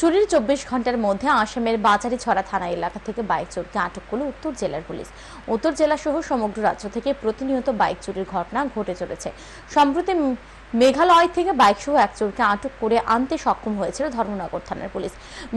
চুরির চব্বিশ ঘণ্টার মধ্যে আসামের বাজারি ছড়া থানা এলাকা থেকে বাইক চোরকে আটক করল উত্তর জেলার পুলিশ। উত্তর জেলা সহ সমগ্র রাজ্য থেকে প্রতিনিয়ত বাইক চুরির ঘটনা ঘটে চলেছে। সম্প্রতি মেঘালয় থেকে বাইক সহ এক চোরকে আটক করে আনতে সক্ষম হয়েছিল ধর্মনগর থানার পুলিশ।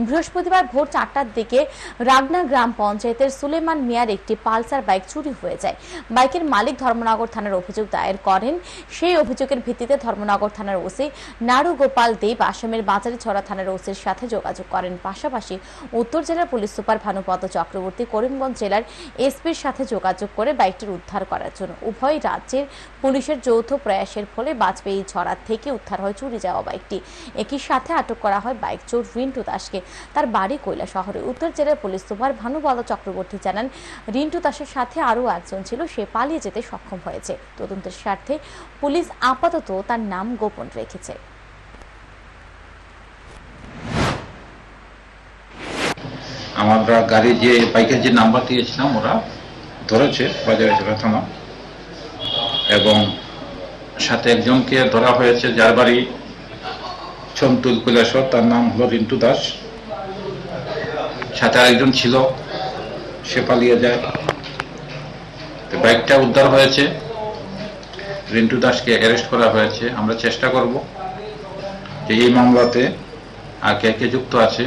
বৃহস্পতিবার ভোর চারটার দিকে রাগনা গ্রাম পঞ্চায়েতের সুলেমান মিয়ার একটি পালসার বাইক চুরি হয়ে যায়। বাইকের মালিক ধর্মনগর থানার অভিযোগ দায়ের করেন। সেই অভিযোগের ভিত্তিতে ধর্মনগর থানার ওসি নারু গোপাল দেব আসামের বাজারে ছড়া থানার ওসির সাথে যোগাযোগ করেন। পাশাপাশি উত্তর জেলার পুলিশ সুপার ভানুপদ চক্রবর্তী করিমগঞ্জ জেলার এসপির সাথে যোগাযোগ করে বাইকটির উদ্ধার করার জন্য উভয় রাজ্যের পুলিশের যৌথ প্রয়াসের ফলে বাজপেয়ী ছড়া থেকে উদ্ধার হয় চুরি যাওয়া বাইকটি। একই সাথে আটক করা হয় বাইক চোর রিন্টু দাসকে। তার বাড়ি কৈলা শহরে। উত্তর জেলার পুলিশ সুপার ভানুপদ চক্রবর্তী জানান, রিন্টু দাসের সাথে আরও একজন ছিল, সে পালিয়ে যেতে সক্ষম হয়েছে। তদন্তের স্বার্থে পুলিশ আপাতত তার নাম গোপন রেখেছে। আমরা গাড়ি যে বাইকের যে নাম্বার দিয়েছিলাম ওরা ধরেছে, বাজারে থানা। এবং সাথে একজনকে ধরা হয়েছে, যার বাড়ি ছন্তুল কৈলাসর তার নাম হলো রিন্টু দাস। সাথে আরেকজন ছিল, সে পালিয়ে যায়। বাইকটা উদ্ধার হয়েছে। রিন্টু দাসকে অ্যারেস্ট করা হয়েছে। আমরা চেষ্টা করব যে এই মামলাতে আর কে কে যুক্ত আছে।